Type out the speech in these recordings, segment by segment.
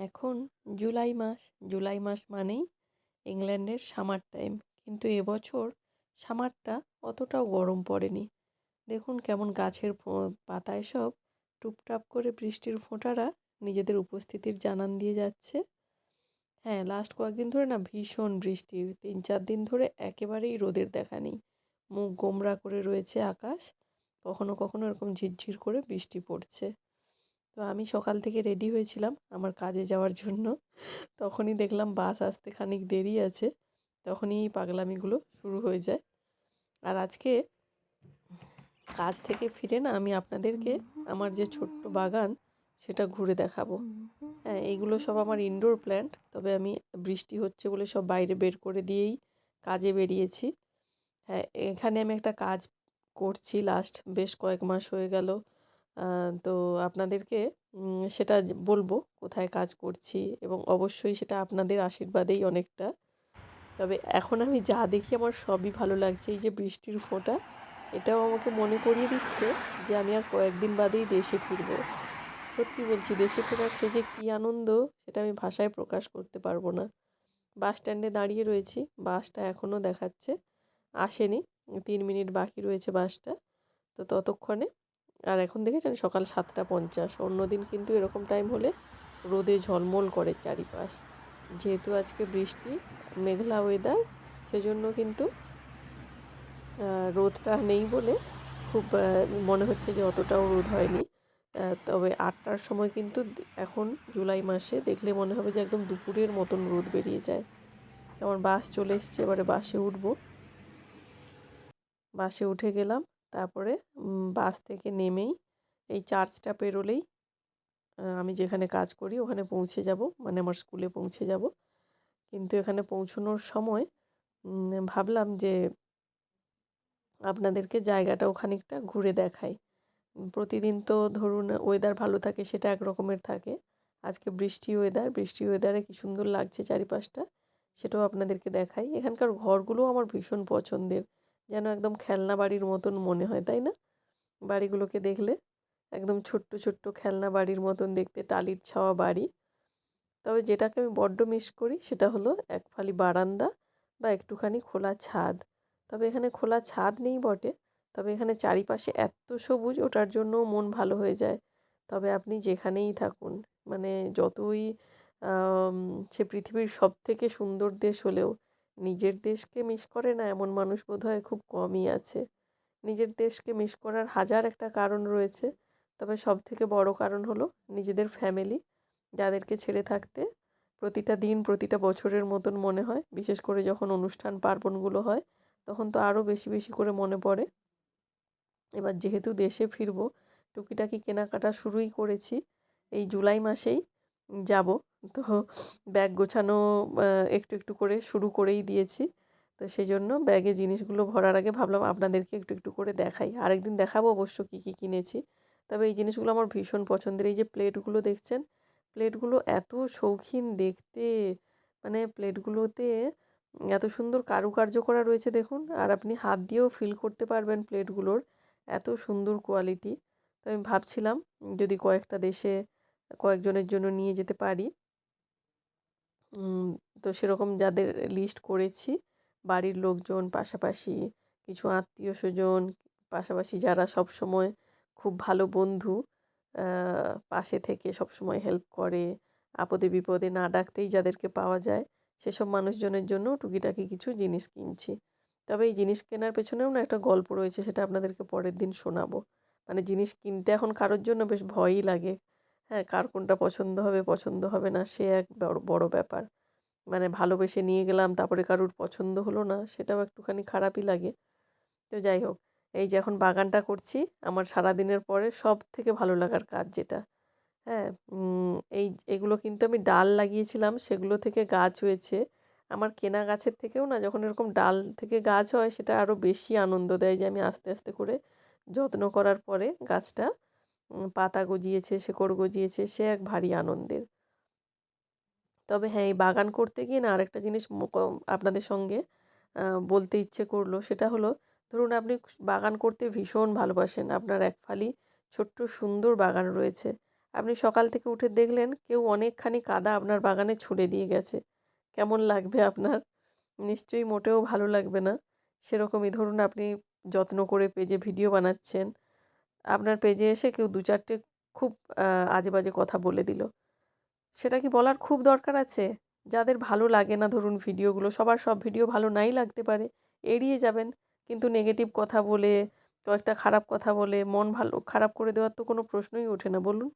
এখন জুলাই মাস জুলাই মাস মানেই ইংল্যান্ডের সামার টাইম কিন্তু এবছর সামারটা অতটাও গরম পড়েনি। দেখুন কেমন গাছের পাতায় সব টুপটাপ করে বৃষ্টির ফোঁটারা নিজেদের উপস্থিতির জানান দিয়ে যাচ্ছে। হ্যাঁ লাস্ট কয়েকদিন ধরে না ভীষণ বৃষ্টি। তিন চার দিন ধরে একেবারেই রোদের দেখা নেই। মুখ গোমরা করে রয়েছে আকাশ। কখনো কখনো এরকম ঝিরঝির করে বৃষ্টি পড়ছে। তো আমি সকাল থেকে রেডি হয়েছিলাম আমার কাজে যাওয়ার জন্য। তখনই দেখলাম বাস আসতে খানিক দেরি আছে, তখনই এই পাগলামিগুলো শুরু হয়ে যায়। আর আজকে কাজ থেকে ফিরে না আমি আপনাদেরকে আমার যে ছোট্ট বাগান সেটা ঘুরে দেখাবো। হ্যাঁ এইগুলো সব আমার ইনডোর প্ল্যান্ট তবে আমি বৃষ্টি হচ্ছে বলে সব বাইরে বের করে দিয়েই কাজে বেরিয়েছি। হ্যাঁ এখানে আমি একটা কাজ করছি লাস্ট বেশ কয়েক মাস হয়ে গেল। তো আপনাদেরকে সেটা বলব কোথায় কাজ করছি এবং অবশ্যই সেটা আপনাদের আশীর্বাদেই অনেকটা। তবে এখন আমি যা দেখি আমার সবই ভালো লাগছে, এই যে বৃষ্টির ফোঁটা, এটাও আমাকে মনে করিয়ে দিচ্ছে যে আমি আর কয়েকদিন বাদেই দেশে ফিরবো। সত্যি বলছি, দেশে ফেরার সে যে কী আনন্দ, সেটা আমি ভাষায় প্রকাশ করতে পারব না। বাস স্ট্যান্ডে দাঁড়িয়ে রয়েছি, বাসটা এখনও দেখাচ্ছে, আসেনি, তিন মিনিট বাকি রয়েছে বাসটা, তো ততক্ষণে আর এখন দেখেছেন সকাল সাতটা পঞ্চাশ। অন্যদিন কিন্তু এরকম টাইম হলে রোদে ঝলমল করে চারিপাশ। যেহেতু আজকে বৃষ্টি, মেঘলা ওয়েদার সেজন্য কিন্তু রোদটা নেই বলে খুব মনে হচ্ছে যে অতটাও রোদ হয়নি। তবে আটটার সময় কিন্তু এখন জুলাই মাসে দেখলে মনে হবে যে একদম দুপুরের মতন রোদ বেরিয়ে যায়। আমার বাস চলে এসছে, এবারে বাসে উঠবো। বাসে উঠে গেলাম। তারপরে বাস থেকে নেমেই এই চার্চটা পেরোলেই আমি যেখানে কাজ করি ওখানে পৌঁছে যাব মানে আমার স্কুলে পৌঁছে যাব। কিন্তু এখানে পৌঁছানোর সময় ভাবলাম যে আপনাদেরকে জায়গাটাও খানিকটা ঘুরে দেখাই। প্রতিদিন তো ধরুন ওয়েদার ভালো থাকে সেটা এক রকমের থাকে। আজকে বৃষ্টি ওয়েদার বৃষ্টি ওয়েদারে কী সুন্দর লাগছে চারিপাশটা, সেটাও আপনাদেরকে দেখাই। এখানকার ঘরগুলোও আমার ভীষণ পছন্দের। যেন একদম খেলনা বাড়ির মতন মনে হয়, তাই না? বাড়িগুলোকে দেখলে একদম ছোট্ট ছোট্ট খেলনা বাড়ির মতন দেখতে, টালির ছাওয়া বাড়ি। তবে যেটাকে আমি বড্ড মিস করি সেটা হলো এক ফালি বারান্দা বা একটুখানি খোলা ছাদ। তবে এখানে খোলা ছাদ নেই বটে, তবে এখানে চারিপাশে এত সবুজ ওটার জন্য মন ভালো হয়ে যায়। তবে আপনি যেখানেই থাকুন মানে যতই সে পৃথিবীর সব থেকে সুন্দর দেশ হলেও নিজের দেশকে মিস করে না, এমন মানুষ বোধহয় খুব কমই আছে। নিজের দেশকে মিস করার হাজার একটা কারণ রয়েছে। তবে সব থেকে বড় কারণ হলো নিজেদের ফ্যামিলি যাদেরকে ছেড়ে থাকতে প্রতিটা দিন, প্রতিটা বছরের মতন মনে হয়। বিশেষ করে যখন অনুষ্ঠান পার্বণগুলো হয়, তখন তো আরও বেশি বেশি করে মনে পড়ে। এবার যেহেতু দেশে ফিরবো, টুকিটাকি কেনাকাটা শুরুই করেছি। এই জুলাই মাসেই যাব। তো ব্যাগ গোছানো একটু একটু করে শুরু করেই দিয়েছি। তো সেই জন্য ব্যাগে জিনিসগুলো ভরার আগে ভাবলাম আপনাদেরকে একটু একটু করে দেখাই। আরেকদিন দেখাবো অবশ্য কী কী কিনেছি। তবে এই জিনিসগুলো আমার ভীষণ পছন্দের। এই যে প্লেটগুলো দেখছেন, প্লেটগুলো এত শৌখিন দেখতে। মানে প্লেটগুলোতে এত সুন্দর কারুকার্য করা রয়েছে দেখুন। আর আপনি হাত দিয়েও ফিল করতে পারবেন প্লেটগুলোর। এত সুন্দর কোয়ালিটি। তো আমি ভাবছিলাম যদি কয়েকটা দেশে কয়েকজনের জন্য নিয়ে যেতে পারি। তো সেরকম যাদের লিস্ট করেছি, বাড়ির লোকজন, পাশাপাশি কিছু আত্মীয় স্বজন, পাশাপাশি যারা সব সময় খুব ভালো বন্ধু পাশে থেকে সব সময় হেল্প করে, আপদে বিপদে না ডাকতেই যাদেরকে পাওয়া যায়, সেসব মানুষজনের জন্য টুকিটাকি কিছু জিনিস কিনছি। তবে এই জিনিস কেনার পেছনেও না একটা গল্প রয়েছে, সেটা আপনাদেরকে পরের দিন শোনাবো। মানে জিনিস কিনতে এখন কারোর জন্য বেশ ভয়ই লাগে। হ্যাঁ কার কোনটা পছন্দ হবে পছন্দ হবে না, সে এক বড় ব্যাপার। মানে ভালোবেসে নিয়ে গেলাম, তারপরে কারুর পছন্দ হলো না, সেটাও একটুখানি খারাপই লাগে। তো যাই হোক, এই যে এখন বাগানটা করছি, আমার সারা দিনের পরে সব থেকে ভালো লাগার কাজ যেটা। হ্যাঁ এই এগুলো কিন্তু আমি ডাল লাগিয়েছিলাম, সেগুলো থেকে গাছ হয়েছে। আমার কেনা গাছের থেকেও না, যখন এরকম ডাল থেকে গাছ হয়, সেটা আরও বেশি আনন্দ দেয় যে আমি আস্তে আস্তে করে যত্ন করার পরে গাছটা পাতা গজিয়েছে, শেকড় গজিয়েছে, সে এক ভারী আনন্দের। তবে হ্যাঁ এই বাগান করতে গিয়ে না আরেকটা জিনিস আপনাদের সঙ্গে বলতে ইচ্ছে করল। সেটা হলো, ধরুন আপনি বাগান করতে ভীষণ ভালোবাসেন। আপনার এক ফালি ছোট্ট সুন্দর বাগান রয়েছে। আপনি সকাল থেকে উঠে দেখলেন কেউ অনেকখানি কাদা আপনার বাগানে ছুঁড়ে দিয়ে গেছে। কেমন লাগবে আপনার? নিশ্চয়ই মোটেও ভালো লাগবে না। সেরকমই ধরুন আপনি যত্ন করে পেজে ভিডিও বানাচ্ছেন আপনার পেজে এসে কেউ দু চারটে খুব আজে বাজে কথা বলে দিল। সেটা কি বলার খুব দরকার আছে? যাদের ভালো লাগে না ধরুন ভিডিওগুলো সবার সব ভিডিও ভালো নাই লাগতে পারে, এড়িয়ে যাবেন। কিন্তু নেগেটিভ কথা বলে, কয়েকটা খারাপ কথা বলে, মন ভালো, খারাপ করে দেওয়ার তো কোনো প্রশ্নই ওঠে না, বলুন।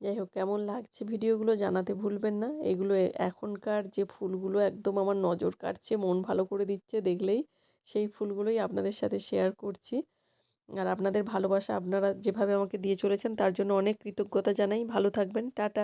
যাই হোক, কেমন লাগছে ভিডিওগুলো জানাতে ভুলবেন না। এগুলো এখনকার যে ফুলগুলো একদম আমার নজর কাটছে মন ভালো করে দিচ্ছে দেখলেই। সেই ফুলগুলোই আপনাদের সাথে শেয়ার করছি। আর আপনাদের ভালোবাসা আপনারা যেভাবে আমাকে দিয়ে চলেছেন তার জন্য অনেক কৃতজ্ঞতা জানাই। ভালো থাকবেন, টাটা।